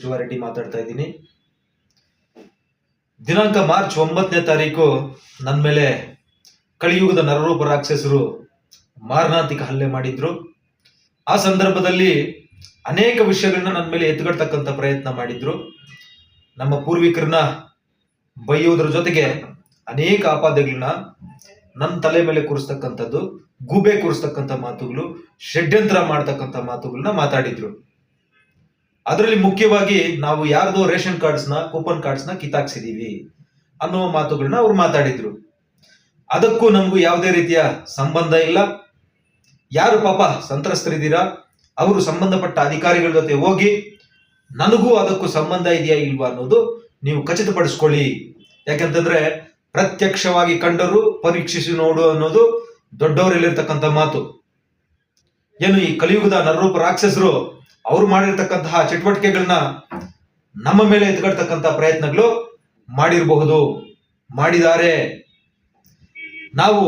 ಶಿವಾರೆಡ್ಡಿ ಮಾತಾಡ್ತಾ ಇದ್ದೀನಿ. ದಿನಾಂಕ ಮಾರ್ಚ್ ಒಂಬತ್ತನೇ ತಾರೀಕು ನನ್ನ ಮೇಲೆ ಕಳಿಯುಗದ ನರರೂಪ ರಾಕ್ಷಸರು ಮಾರಣಾಂತಿಕ ಹಲ್ಲೆ ಮಾಡಿದ್ರು. ಆ ಸಂದರ್ಭದಲ್ಲಿ ಅನೇಕ ವಿಷಯಗಳನ್ನ ನನ್ನ ಮೇಲೆ ಎತ್ತುಗಡ್ತಕ್ಕಂಥ ಪ್ರಯತ್ನ ಮಾಡಿದ್ರು. ನಮ್ಮ ಪೂರ್ವಿಕರನ್ನ ಬೈಯುವುದರ ಜೊತೆಗೆ ಅನೇಕ ಆಪಾದಗಳನ್ನ ನನ್ನ ತಲೆ ಮೇಲೆ ಕೂರಿಸ್ತಕ್ಕಂಥದ್ದು, ಗೂಬೆ ಕೂರಿಸ್ತಕ್ಕಂಥ ಮಾತುಗಳು, ಷಡ್ಯಂತ್ರ ಮಾಡ್ತಕ್ಕಂಥ ಮಾತುಗಳನ್ನ ಮಾತಾಡಿದ್ರು. ಅದರಲ್ಲಿ ಮುಖ್ಯವಾಗಿ ನಾವು ಯಾರ್ದೋ ರೇಷನ್ ಕಾರ್ಡ್ಸ್ನ, ಕೂಪನ್ ಕಾರ್ಡ್ಸ್ನ ಕಿತ್ತಾಕ್ಸಿದೀವಿ ಅನ್ನುವ ಮಾತುಗಳನ್ನ ಅವ್ರು ಮಾತಾಡಿದ್ರು. ಅದಕ್ಕೂ ನಮಗೂ ಯಾವುದೇ ರೀತಿಯ ಸಂಬಂಧ ಇಲ್ಲ. ಯಾರು ಪಾಪ ಸಂತ್ರಸ್ತರಿದ್ದೀರಾ? ಅವರು ಸಂಬಂಧಪಟ್ಟ ಅಧಿಕಾರಿಗಳ ಜೊತೆ ಹೋಗಿ, ನನಗೂ ಅದಕ್ಕೂ ಸಂಬಂಧ ಇದೆಯಾ ಇಲ್ವಾ ಅನ್ನೋದು ನೀವು ಖಚಿತಪಡಿಸ್ಕೊಳ್ಳಿ. ಯಾಕಂತಂದ್ರೆ ಪ್ರತ್ಯಕ್ಷವಾಗಿ ಕಂಡರು ಪರೀಕ್ಷಿಸಿ ನೋಡು ಅನ್ನೋದು ದೊಡ್ಡವರಲ್ಲಿರ್ತಕ್ಕಂಥ ಮಾತು. ಏನು ಈ ಕಲಿಯುಗದ ನರರೂಪ ರಾಕ್ಷಸರು ಅವ್ರು ಮಾಡಿರ್ತಕ್ಕಂತಹ ಚಟುವಟಿಕೆಗಳನ್ನ ನಮ್ಮ ಮೇಲೆ ಎತ್ಕೊಳ್ತಕ್ಕಂಥ ಪ್ರಯತ್ನಗಳು ಮಾಡಿರಬಹುದು, ಮಾಡಿದ್ದಾರೆ. ನಾವು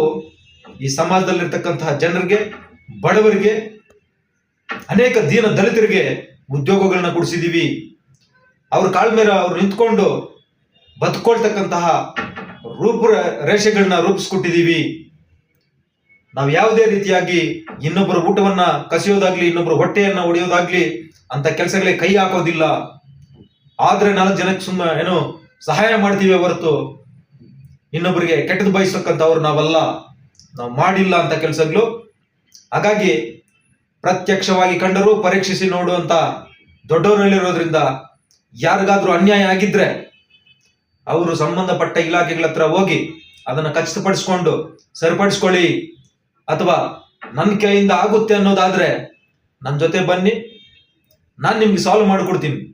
ಈ ಸಮಾಜದಲ್ಲಿರ್ತಕ್ಕಂತಹ ಜನರಿಗೆ, ಬಡವರಿಗೆ, ಅನೇಕ ದೀನ ದಲಿತರಿಗೆ ಉದ್ಯೋಗಗಳನ್ನ ಕೊಡಿಸಿದೀವಿ. ಅವ್ರ ಕಾಳ್ಮೇಲೆ ಅವ್ರು ನಿಂತ್ಕೊಂಡು ಬದುಕೊಳ್ತಕ್ಕಂತಹ ರೂಪ ರೇಷೆಗಳನ್ನ ರೂಪಿಸ್ಕೊಟ್ಟಿದೀವಿ. ನಾವು ಯಾವುದೇ ರೀತಿಯಾಗಿ ಇನ್ನೊಬ್ಬರ ಊಟವನ್ನ ಕಸಿಯೋದಾಗ್ಲಿ, ಇನ್ನೊಬ್ಬರ ಹೊಟ್ಟೆಯನ್ನ ಒಡೆಯೋದಾಗ್ಲಿ ಅಂತ ಕೆಲಸಗಳಿಗೆ ಕೈ ಹಾಕೋದಿಲ್ಲ. ಆದ್ರೆ ನಾಲ್ಕು ಜನಕ್ಕೆ ಸುಮ್ಮ ಏನು ಸಹಾಯ ಮಾಡ್ತೀವಿ ಹೊರತು ಇನ್ನೊಬ್ಬರಿಗೆ ಕೆಟ್ಟದ್ದು ಬಯಸ್ತಕ್ಕಂಥವ್ರು ನಾವಲ್ಲ. ನಾವು ಮಾಡಿಲ್ಲ ಅಂತ ಕೆಲಸಗಳು. ಹಾಗಾಗಿ ಪ್ರತ್ಯಕ್ಷವಾಗಿ ಕಂಡರೂ ಪರೀಕ್ಷಿಸಿ ನೋಡುವಂತ ದೊಡ್ಡವರಲ್ಲಿರೋದ್ರಿಂದ ಯಾರಿಗಾದ್ರೂ ಅನ್ಯಾಯ ಆಗಿದ್ರೆ ಅವರು ಸಂಬಂಧಪಟ್ಟ ಇಲಾಖೆಗಳ ಹತ್ರ ಹೋಗಿ ಅದನ್ನ ಖಚಿತಪಡಿಸ್ಕೊಂಡು ಸರಿಪಡಿಸ್ಕೊಳ್ಳಿ. ಅಥವಾ ನನ್ನ ಕೈಯಿಂದ ಆಗುತ್ತೆ ಅನ್ನೋದಾದ್ರೆ ನನ್ನ ಜೊತೆ ಬನ್ನಿ. ನಾನು ನಿಮ್ಗೆ ಸಾಲ್ವ್ ಮಾಡಿಕೊಡ್ತೀನಿ.